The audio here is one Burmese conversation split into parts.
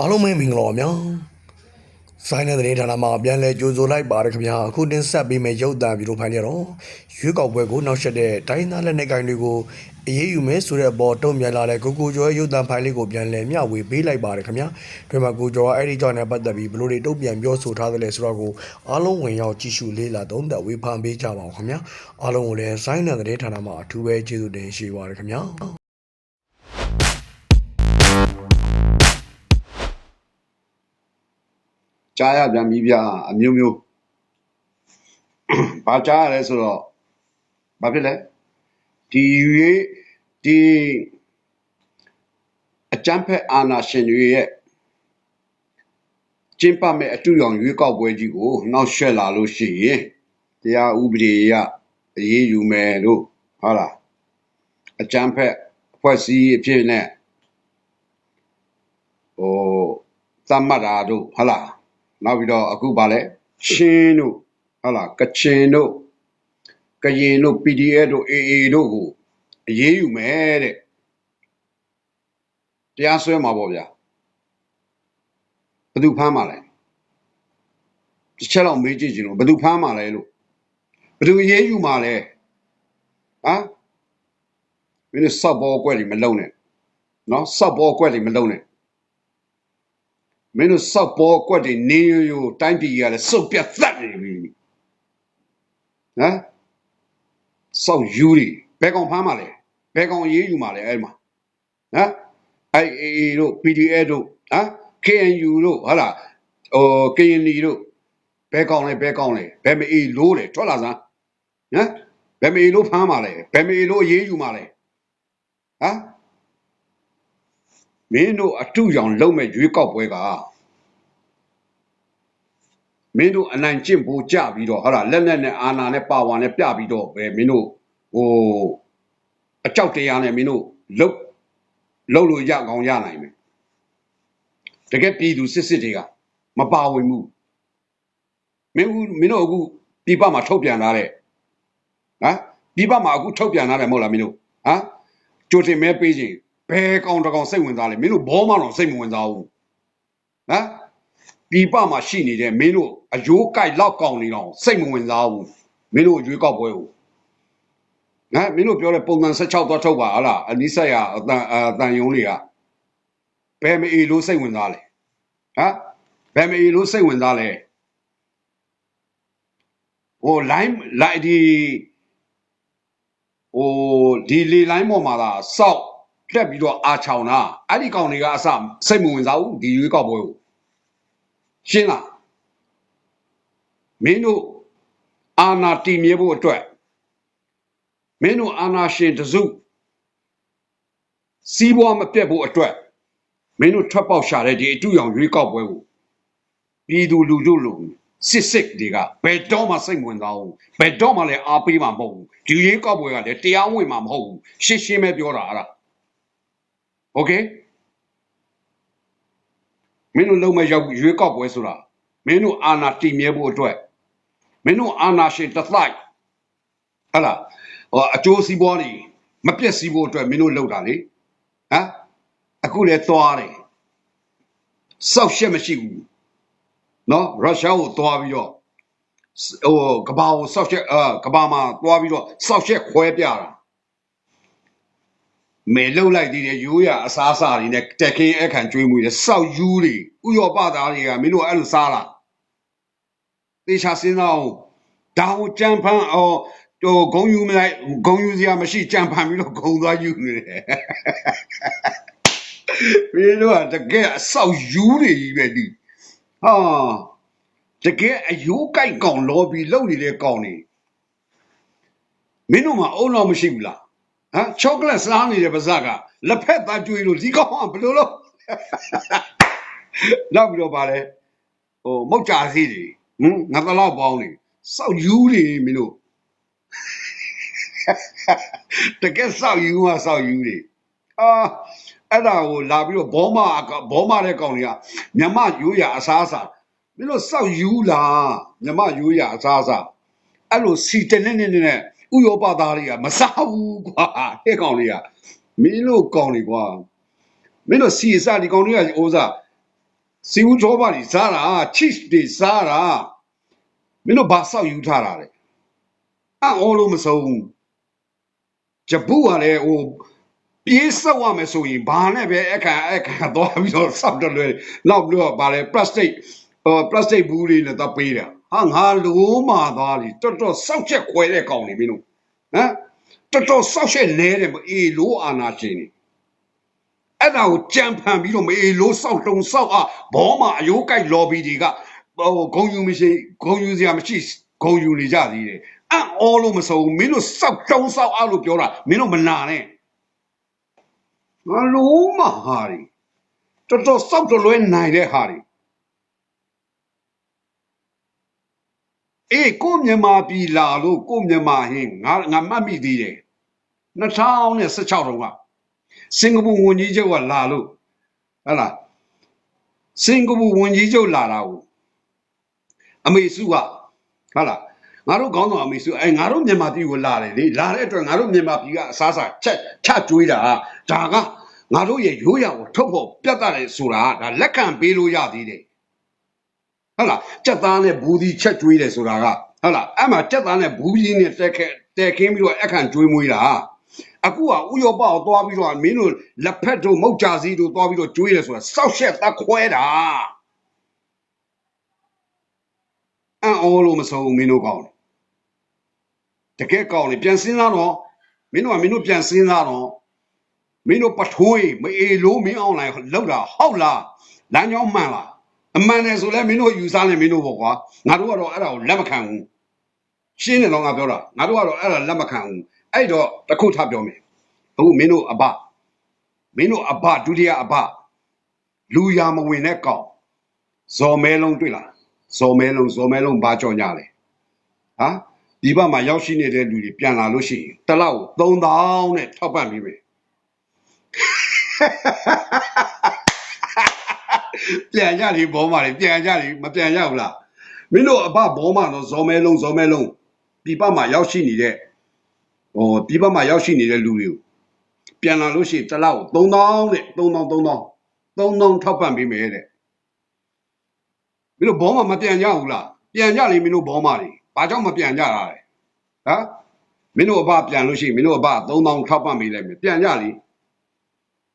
အားလုံးပဲမင်္ဂလာပါဗျာဆိုင်တဲ့တဲ့ဌာနမှာပြန်လဲကြိုဆိုလိုက်ပါရခင်ဗျာအခုတင်ဆက်ပေးမယ့်ရုပ်သံဗီဒီယိုဖိုင်တွေတော့ရွေးကောက်ပွဲကိုနောက်ဆက်တဲ့တိုင်းသားလက်နက်ကိုင်တွေကိုအရေးယူမယ်ဆိုတဲ့အပေါ်တုံ့ပြန်လာတဲ့ကိုကိုကျော်ရဲ့ရုပ်သံဖိုင်လေးကိုပြန်လဲမျှဝေပေးလိုက်ပါရခင်ဗျာဒီမှာကိုကျော်ကအဲ့ဒီကြောင့်နဲ့ပတ်သက်ပြီးဘလို့တွေတုံ့ပြန်ပြောဆိုထားတယ်လဲဆိုတော့ကိုအားလုံးဝင်ရောက်ကြည့်ရှုလေးလာသုံးသပ်ဝေဖန်ပေးကြပါအောင်ခင်ဗျာအားလုံးကိုလည်းဆိုင်တဲ့တဲ့ဌာနမှာအထူးပဲကျေးဇူးတင်ရှိပါရခင်ဗျာ ကြားရပြန်ပြီဗျာအမျိုးမျိုးဘာကြားရလဲဆိုတော့ဘာဖြစ်လဲဒီယူရေးဒီအကြမ်းဖက်အာဏာရှင်တွေရဲ့ကျင်းပမဲ့အတူရောင်ရွေးကောက်ပွဲကြီးကိုနှောက်ယှက်လာလို့ရှိရင်တရားဥပဒေရအရေးယူမယ်လို့ဟုတ်လားအကြမ်းဖက်အဖွဲ့အစည်းအဖြစ်နဲ့ဟိုသတ်မှတ်တာတို့ဟုတ်လား နောက်ပြီးတော့အခုဗာလဲချင်းတို့ဟုတ်လားကချင်တို့ကရင်တို့ PDF တို့ AA တို့ကိုအရေးယူမယ်တဲ့တရားစွဲမှာပေါ့ဗျာဘယ်သူဖမ်းမှာလဲတစ်ချက်တော့မေးကြည့်ချင်လို့ဘယ်သူဖမ်းမှာလဲလို့ဘယ်သူအရေးယူမှာလဲဟမ်မင်းတို့စောက်ဘောကွက်တွေမလုံနဲ့နော်စောက်ဘောကွက်တွေမလုံနဲ့ မင်းတို့စောက်ပေါ်ကွက်တွေနေရရတိုင်းပြည်ကလည်းစုပ်ပြတ်သတ်နေပြီဟမ်စောက်ယူတွေဘယ်ကောင်ဖမ်းမှာလဲဘယ်ကောင်ရေးယူမှာလဲအဲ့မှာဟမ် IAA တို့ PDA တို့ဟမ် KNU တို့ဟာလားဟို KNI တို့ဘယ်ကောင်လဲဘယ်ကောင်လဲဘယ်မအေးလို့လဲထွက်လာစမ်းဟမ်ဘယ်မအေးလို့ဖမ်းမှာလဲဘယ်မအေးလို့ရေးယူမှာလဲဟမ် မင်းတို့အထုရောင်လုံးမဲ့ရွေးကောက်ပွဲကမင်းတို့အနိုင်ကျင့်ဖို့ကြပြီးတော့ဟာလားလက်လက်နဲ့အာနာနဲ့ပါဝါနဲ့ပြပြီးတော့ပဲမင်းတို့ဟိုအကြောက်တရားနဲ့မင်းတို့လှုပ်လှုပ်လို့ရကောင်းရနိုင်မယ်တကယ်ပြည်သူစစ်စစ်တွေကမပါဝင်ဘူးမင်းတို့မင်းတို့အခုပြည်ပမှာထုတ်ပြန်လာတဲ့ဟမ်ပြည်ပမှာအခုထုတ်ပြန်လာတယ်မဟုတ်လားမင်းတို့ဟမ်ကြိုတင်မဲပေးခြင်း ဘယ်ကောင်တကောင်စိတ်ဝင်စားလဲမင်းတို့ဘောမတော့စိတ်မဝင်စားဘူးဟမ်ပြည်ပမှာရှိနေတဲ့မင်းတို့အယိုးကြိုက်လောက်ကောင်းနေတော့စိတ်မဝင်စားဘူးမင်းတို့အရွေးကောက်ပွဲကိုငါမင်းတို့ပြောတဲ့ပုံစံ16သွားထုတ်ပါဟလားအနိဆက်ရအတန်အတန်ယုံတွေကဘယ်မအေလို့စိတ်ဝင်စားလဲဟမ်ဘယ်မအေလို့စိတ်ဝင်စားလဲဟို line လိုက်ဒီဟိုဒီလေ line ပေါ်မှာသာစောက် တက်ပြီးတော့အာချောင်တာအဲ့ဒီကောင်တွေကအစစိတ်မဝင်စားဘူးဒီရွေးကောက်ပွဲကိုရှင်းလားမင်းတို့အာနာတည်မြဲဖို့အတွက်မင်းတို့အာနာရှင်တစုစီးပွားမပြတ်ဖို့အတွက်မင်းတို့ထွက်ပေါက်ရှာတဲ့ဒီအတူရောင်ရွေးကောက်ပွဲကိုပြည်သူလူထုလူစစ်စစ်တွေကဘယ်တော့မှစိတ်ဝင်စားဘူးဘယ်တော့မှလည်းအားပေးမှာမဟုတ်ဘူးဒီရွေးကောက်ပွဲကလည်းတရားဝင်မှာမဟုတ်ဘူးရှင်းရှင်းပဲပြောတာအဲ့ဒါ โอเค မင်းတို့လုံးမရောက်ရွေးကောက်ပွဲဆိုတာမင်းတို့အာဏာတည်မြဲဖို့အတွက်မင်းတို့အာဏာရှင်တစ်လိုက်ဟဟလားဟောအကျိုးစီးပွားတွေမပြည့်စည်ဖို့အတွက်မင်းတို့လုပ်တာလေဟမ်အခုလည်းသွားတယ်စောက်ရှက်မရှိဘူးနော်ရုရှားကိုသွားပြီးတော့ဟိုကဘာကိုစောက်ရှက်အာကဘာမှာသွားပြီးတော့စောက်ရှက်ခွဲပြတာ မေလှုပ်လိုက်သေးတယ်ရိုးရအစားအစာတွေနဲ့တက်ခင်းအခန့်ကျွေးမှုတွေစောက်ယူးတွေဥရောပသားတွေကမင်းတို့အဲ့လိုစားလားသေချာစဉ်းစားအောင်ဒါကိုကြံဖန်အော်ဟိုဂုံယူမလိုက်ဂုံယူစရာမရှိကြံဖန်ပြီးတော့ဂုံသွားယူနေတယ်မင်းတို့ကတကယ်အဆောက်ယူးတွေကြီးပဲဒီဟာတကယ်အယိုးကြိုက်ကောင်လော်ဘီလုပ်နေတဲ့ကောင်နေမင်းတို့မှာအုံတော့မရှိဘူးလား ဟမ်ချောကလက်စားနေတဲ့ပါဇက်ကလက်ဖက်သားကျွေးလို့ဒီကောင်ကဘယ်လိုလုပ်နောက်ပြီးတော့ဗာလဲဟိုမောက်ကြစီးတွေဟမ်ငါတလောက်ပေါင်းနေစောက်ယူးနေမင်းတို့တကယ်စောက်ယူးကစောက်ယူးတွေအာအဲ့ဒါကိုလာပြီးတော့ဘောမဘောမတဲ့ကောင်တွေကမြမရိုးရအစားအစာမင်းတို့စောက်ယူးလားမြမရိုးရအစားအစာအဲ့လိုစီတနေနေနဲ့ ဥရောပသားတွေကမစားဘူးကွာဟဲ့ကောင်တွေကမင်းတို့ကောင်တွေကွာမင်းတို့စီအစဒီကောင်တွေကဥစားစီဦးချောပါတွေစားတာ cheese တွေစားတာမင်းတို့ဘာဆောက်ယူထားတာလဲအံ့ဩလို့မဆုံးဘူးဂျပူကလည်းဟိုပြေးဆောက်ရမယ်ဆိုရင်ဘာနဲ့ပဲအခါအခါသွားပြီးတော့ဆောက်တယ်လွယ်နောက်ပြီးတော့ဗာလဲ plastic ဟို plastic ဘူးတွေနဲ့တော့ပေးတာ ဟာငါလိုမာသွားပြီတော်တော်စောက်ချက်ခွဲတဲ့ကောင်နေမင်းတို့ဟမ်တော်တော်စောက်ချက်လဲတယ်အေးလိုအာနာရှင်နေအဲ့ဒါကိုကြံဖန်ပြီးတော့မအေလို့စောက်တုံစောက်อ่ะဘောမှာအယိုးကြိုက် lobby တွေကဟိုဂုံယူမရှိဂုံယူစရာမရှိဂုံယူနေကြသေးတယ်အံ့ဩလို့မဆုံးဘူးမင်းတို့စောက်တုံစောက်အောင်လို့ပြောတာမင်းတို့မနာနဲ့ငါလုံးမဟာရီတော်တော်စောက်တော်လွဲနိုင်တဲ့ဟာရီ အေးကိုမြန်မာပြည်လာလို့ကိုမြန်မာဟင်းငါငါမှတ်မိသေးတယ်2016တုန်းကစင်ကာပူဝန်ကြီးချုပ်ကလာလို့ဟဟလားစင်ကာပူဝန်ကြီးချုပ်လာတာကိုအမေစုကဟုတ်လားငါတို့ခေါင်းဆောင်အမေစုအဲငါတို့မြန်မာပြည်ကိုလာတယ်လေလာတဲ့အတွက်ငါတို့မြန်မာပြည်ကအစားအစာချက်ချကျွေးတာဒါကငါတို့ရဲ့ရိုးရာကိုထုတ်ဖို့ပြတ်တယ်ဆိုတာကဒါလက်ခံပေးလို့ရသေးတယ် ဟုတ်လားစက်သားနဲ့ဘူးဒီချက်ကျွေးတယ်ဆိုတာကဟုတ်လားအဲ့မှာစက်သားနဲ့ဘူးကြီးနဲ့တက်ခဲတက်ခင်းပြီးတော့အခန့်ကျွေးမွေးတာအခုကဥရောပကိုသွားပြီးတော့မင်းတို့လက်ဖက်တို့မုတ်ကြစီတို့သွားပြီးတော့ကျွေးတယ်ဆိုတာစောက်ရှက်သက်ခွဲတာအံ့ဩလို့မဆုံးဘူးမင်းတို့ကောင်းတယ်တကယ်ကောင်းတယ်ပြန်စဉ်းစားတော့မင်းတို့ကမင်းတို့ပြန်စဉ်းစားတော့မင်းတို့ပထွေးမအေလို့မင်းအောင်လိုက်လောက်တာဟုတ်လားလမ်းကြောင်းမှန်လား အမှန်တယ်ဆိုလဲမင်းတို့ယူစားနေမင်းတို့ပေါ့ကွာငါတို့ကတော့အဲ့ဒါကိုလက်မခံဘူးရှင်းတယ်တော့ငါပြောတာငါတို့ကတော့အဲ့ဒါလက်မခံဘူးအဲ့တော့တစ်ခုထပ်ပြောမယ်အခုမင်းတို့အဘမင်းတို့အဘဒုတိယအဘလူရမဝင်တဲ့ကောင်ဇော်မဲလုံးတွေ့လားဇော်မဲလုံးဇော်မဲလုံးဘာကြော်ညာလဲဟာဒီဘက်မှာရောက်ရှိနေတဲ့လူတွေပြန်လာလို့ရှိရင်တစ်လောက်3000နဲ့ထောက်ပံ့ပြီးမယ် ပြန်ကြလေဘောမာတွေပြန်ကြလေမပြန်ကြဘူးလားမင်းတို့အဘဘောမာတော့ဇော်မဲလုံးဇော်မဲလုံးဒီဘက်မှာရောက်ရှိနေတဲ့ဟိုဒီဘက်မှာရောက်ရှိနေတဲ့လူတွေကိုပြန်လာလို့ရှိရင်တစ်လောက်3000တဲ့3000 3000 3000ထောက်ပံ့ပေးမယ်တဲ့မင်းတို့ဘောမာမပြန်ကြဘူးလားပြန်ကြလေမင်းတို့ဘောမာတွေဘာကြောင့်မပြန်ကြတာလဲဟမ်မင်းတို့အဘပြန်လို့ရှိရင်မင်းတို့အဘ3000ထောက်ပံ့ပေးလိုက်မယ်ပြန်ကြလေ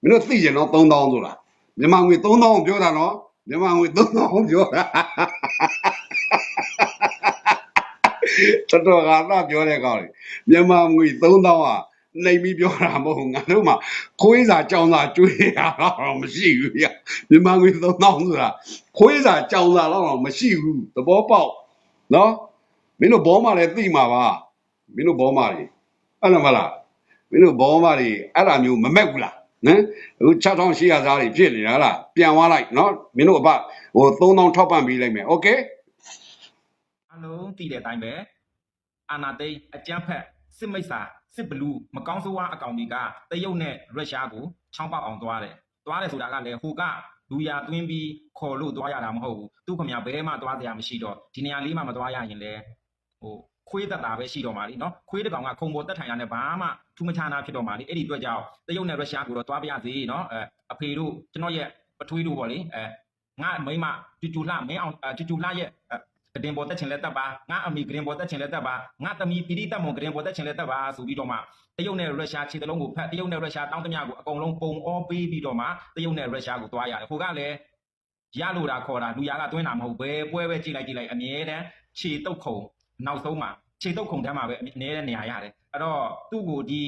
မင်းတို့သိကြနော်3000ဆိုတာ မြန်မာငွေ3000ပြောတာနော်မြန်မာငွေ3000ပြောတာတော်တော်ကသာပြောတဲ့ကောင်လေမြန်မာငွေ3000อ่ะနှိမ်ပြီးပြောတာမဟုတ်ဘူးငါတို့မှာခွေးစာကြောင်စာကျွေးရတော့မရှိဘူးပြမြန်မာငွေ3000ဆိုတာခွေးစာကြောင်စာတော့မရှိဘူးသဘောပေါက်နော်မင်းတို့ဘောမလည်းသိမှာပါမင်းတို့ဘောမတွေအဲ့လိုမလားမင်းတို့ဘောမတွေအဲ့ဒါမျိုးမမက်ဘူးလား နော်အခု6800စားတွေဖြစ်နေတာလားပြန်သွားလိုက်နော်မင်းတို့အဖဟို3000ထောက်ပံ့ပေးလိုက်မယ်โอเค အလုံးတည်တဲ့အတိုင်းပဲအာနာသိန်းအကြမ်းဖက်စစ်မိတ်စာစစ်ဘလူးမကောင်းဆိုးဝါးအကောင်တွေကတရုတ်နဲ့ရုရှားကိုချောင်းပေါက်အောင်သွားတယ်သွားတယ်ဆိုတာကလည်းဟိုကလူရသွင်းပြီးခေါ်လို့သွားရတာမဟုတ်ဘူးသူ့ခမရဘဲမှသွားတရားမရှိတော့ဒီနေရာလေးမှမသွားရရင်လည်းဟို ခွေးသက်တာပဲရှိတော့မှာလीနော်ခွေးတစ်ကောင်ကခုံပေါ်တက်ထိုင်ရတဲ့ဘာမှထူးမခြားတာဖြစ်တော့မှာလीအဲ့ဒီအတွက်ကြောင့်တရုတ်နဲ့ရုရှားကိုတော့သွားပြရစီနော်အအဖေတို့ကျွန်တော်ရဲ့ပထွေးတို့ပေါ့လीအဲငါမိမတူတူလှမင်းအောင်တူတူလှရဲ့ကတင်ပေါ်တက်ချင်လဲတက်ပါငါအမိကတင်ပေါ်တက်ချင်လဲတက်ပါငါသမီးပိရိတက်မုံကတင်ပေါ်တက်ချင်လဲတက်ပါဆိုပြီးတော့မှတရုတ်နဲ့ရုရှားခြေတလုံးကိုဖတ်တရုတ်နဲ့ရုရှားတောင်းတမျှကိုအကုန်လုံးပုံအောပေးပြီးတော့မှတရုတ်နဲ့ရုရှားကိုသွားရတယ်ဟိုကလည်းရလို့တာခေါ်တာလူရကသွင်းတာမဟုတ်ဘဲပွဲပဲကြည့်လိုက်ကြည့်လိုက်အမြဲတမ်းခြေတုပ်ခုံ နောက်ဆုံးမှာခြေတုပ်ခုံတန်းမှာပဲအမြဲတမ်းနေရာရတယ်အဲ့တော့သူ့ကိုဒီ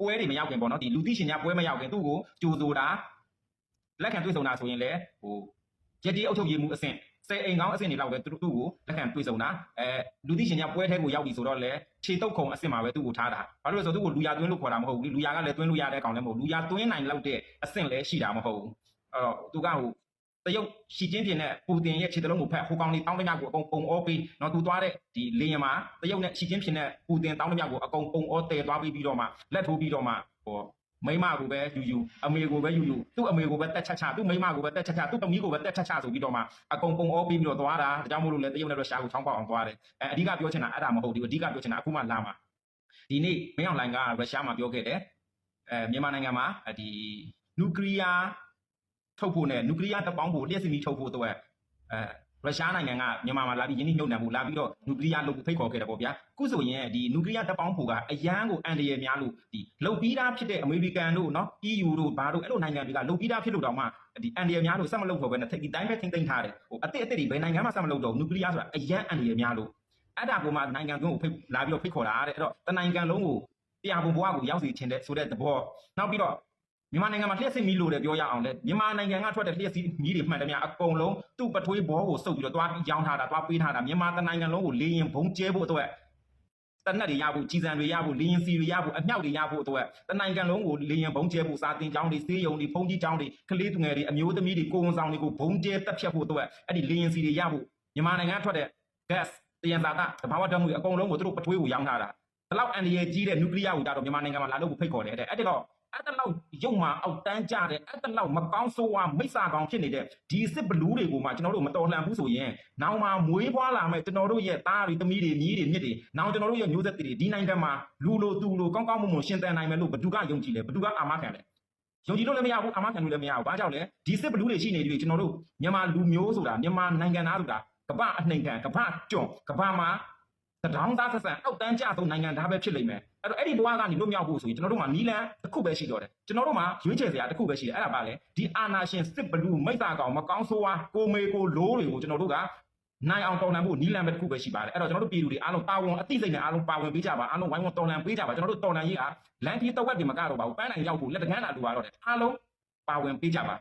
ပွဲတွေမရောက်ခင်ပေါ့နော်ဒီလူသိရှင်များပွဲမရောက်ခင်သူ့ကိုကြိုဆိုတာလက်ခံတွေ့ဆုံတာဆိုရင်လည်းဟိုရတီအုပ်ချုပ်ရေးမှုအဆင့်ဆယ်အိမ်ကောင်းအဆင့်တွေလောက်ပဲသူတို့ကိုလက်ခံတွေ့ဆုံတာအဲလူသိရှင်များပွဲထဲကိုရောက်ပြီဆိုတော့လေခြေတုပ်ခုံအဆင့်မှာပဲသူ့ကိုထားတာဘာလို့လဲဆိုတော့သူ့ကိုလူရသွင်းလို့ခေါ်တာမဟုတ်ဘူးလူရကလည်းသွင်းလို့ရတဲ့ကောင်လည်းမဟုတ်လူရသွင်းနိုင်လောက်တဲ့အဆင့်လည်းရှိတာမဟုတ်ဘူးအဲ့တော့သူကဟို တရုတ်ရှီကျင်းပြင်းနဲ့ပူတင်ရဲ့ခြေတလုံးကိုဖက်ဟိုကောင်လေးတောင်းတမကိုအကုန်ပုံအောပေးတော့သူသွားတဲ့ဒီလေယာဉ်မှာတရုတ်နဲ့ရှီကျင်းပြင်းနဲ့ပူတင်တောင်းတမကိုအကုန်ပုံအောတည်သွားပြီးပြီးတော့မှလက်ထိုးပြီးတော့မှဟိုမိမကိုပဲယူယူအမေကိုပဲယူယူသူ့အမေကိုပဲတက်ချက်ချသူ့မိမကိုပဲတက်ချက်ချသူ့သမီးကိုပဲတက်ချက်ချဆိုပြီးတော့မှအကုန်ပုံအောပြီးပြီးတော့သွားတာဒါကြောင့်မို့လို့လေတရုတ်နဲ့ရုရှားကိုချောင်းပေါက်အောင်သွားတယ်အဲအဓိကပြောချင်တာအဲ့ဒါမဟုတ်ဘူးအဓိကပြောချင်တာအခုမှလာမှာဒီနေ့မင်းအောင်လိုင်ကရုရှားမှာပြောခဲ့တယ်အဲမြန်မာနိုင်ငံမှာဒီနျူကလ িয়ার ထုတ်ဖို့နဲ့နျူကလ িয়ার တပ်ပေါင်းဖို့လျှက်စီမီထုတ်ဖို့အတွက်အဲရုရှားနိုင်ငံကမြန်မာမှာလာပြီးယင်းနှိမ့်ညှုပ်နှံဖို့လာပြီးတော့နျူကလ িয়ার လုပ်ဖိတ်ခေါ်ခဲ့တယ်ပေါ့ဗျာခုဆိုရင်ဒီနျူကလ িয়ার တပ်ပေါင်းဖို့ကအရန်ကိုအန်တရယ်များလို့ဒီလုတ်ပြီးသားဖြစ်တဲ့အမေရိကန်တို့နော် EU တို့ဘာတို့အဲ့လိုနိုင်ငံတွေကလုတ်ပြီးသားဖြစ်လို့တောင်မှဒီအန်တရယ်များလို့ဆက်မလုပ်တော့ဘဲနဲ့ထိပ်ဒီတိုင်းပဲထိမ့်သိမ့်ထားတယ်ဟိုအစ်စ်အစ်စ်တွေဘယ်နိုင်ငံမှဆက်မလုပ်တော့နျူကလ িয়ার ဆိုတာအရန်အန်တရယ်များလို့အဲ့ဒါပုံမှာနိုင်ငံတွင်းကိုဖိတ်လာပြီးတော့ဖိတ်ခေါ်တာတဲ့အဲ့တော့တနိုင်ငံလုံးကိုတရားပုံဘဝကိုရောက်စီခြင်းတဲ့ဆိုတဲ့သဘောနောက်ပြီးတော့ မြန်မာနိုင်ငံမှာလျှက်စစ်မီးလို့တယ်ပြောရအောင်လေမြန်မာနိုင်ငံကထွက်တဲ့လျှက်စစ်မီးတွေမှန်တယ်များအကုန်လုံးသူ့ပထွေးဘောကိုစုပ်ပြီးတော့တွားပြီးရောင်းထားတာတွားပေးထားတာမြန်မာတနိုင်ငံလုံးကိုလေရင်ဘုံကျဲဖို့အတွက်တနက်တွေရဖို့ကြီးစံတွေရဖို့လေရင်စီတွေရဖို့အမြောက်တွေရဖို့အတွက်တနိုင်ငံလုံးကိုလေရင်ဘုံကျဲဖို့စာတင်ကျောင်းတွေစေးရုံတွေဖုန်ကြီးကျောင်းတွေကလေးသူငယ်တွေအမျိုးသမီးတွေကိုဝန်ဆောင်တွေကိုဘုံကျဲတက်ဖြတ်ဖို့အတွက်အဲ့ဒီလေရင်စီတွေရဖို့မြန်မာနိုင်ငံကထွက်တဲ့ gas တယံဇာတသဘာဝဓာတ်မှုတွေအကုန်လုံးကိုသူတို့ပထွေးကိုရောင်းထားတာဒီလောက်အန်ဒီယေကြီးတဲ့နျူကလ িয়ার ကိုကြတော့မြန်မာနိုင်ငံမှာလာလို့ကိုဖိတ်ခေါ်တယ်တဲ့အဲ့ဒါတော့ အဲ့တလောက်ရုပ်မှာအောက်တန်းကြတဲ့အဲ့တလောက်မကောင်းဆိုးဝါးမိစ္ဆာကောင်ဖြစ်နေတဲ့ဒီစစ်ဘလူးတွေကိုမှကျွန်တော်တို့မတော်လှန်ဘူးဆိုရင်နောင်မှာမွေးဖွားလာမဲ့ကျွန်တော်တို့ရဲ့သားတွေသမီးတွေမြီးတွေမြစ်တွေနောင်ကျွန်တော်တို့ရဲ့မျိုးဆက်တွေဒီနိုင်ငံမှာလူလိုသူလိုကောင်းကောင်းမွန်မွန်ရှင်သန်နိုင်မယ်လို့ဘယ်သူကယုံကြည်လဲဘယ်သူကအာမခံလဲယုံကြည်လို့လည်းမရဘူးအာမခံလို့လည်းမရဘူးဘာကြောင့်လဲဒီစစ်ဘလူးတွေရှိနေပြီကျွန်တော်တို့မြန်မာလူမျိုးဆိုတာမြန်မာနိုင်ငံသားဆိုတာကမ္ဘာအနှိမ်ခံကမ္ဘာကျွန်းကမ္ဘာမှာတဒေါင်းသားဆက်ဆံအောက်တန်းကြဆုံးနိုင်ငံသားပဲဖြစ်လိမ့်မယ် အဲ့တော့အဲ့ဒီဘဝကနေလွတ်မြောက်ဖို့ဆိုရင်ကျွန်တော်တို့မှာနီလန်တစ်ခုပဲရှိတော့တယ်ကျွန်တော်တို့မှာရွေးချယ်စရာတစ်ခုပဲရှိတယ်အဲ့ဒါပါလေဒီအာနာရှင်စစ်ဘလူးမိစ္ဆာကောင်မကောင်းဆိုးဝါးကိုမေကိုလိုးတွေကိုကျွန်တော်တို့ကနိုင်အောင်တော်လှန်ဖို့နီလန်ပဲတစ်ခုပဲရှိပါတယ်အဲ့တော့ကျွန်တော်တို့ပြည်သူတွေအားလုံးပါဝင်အသိစိတ်နဲ့အားလုံးပါဝင်ပေးကြပါအားလုံးဝိုင်းဝန်းတော်လှန်ပေးကြပါကျွန်တော်တို့တော်လှန်ရေးအားလန်တီတဝက်တွေမကတော့ပါဘူးပန်းနိုင်ရောက်ဖို့လက်တကန်းလာလိုပါတော့တယ်အားလုံးပါဝင်ပေးကြပါ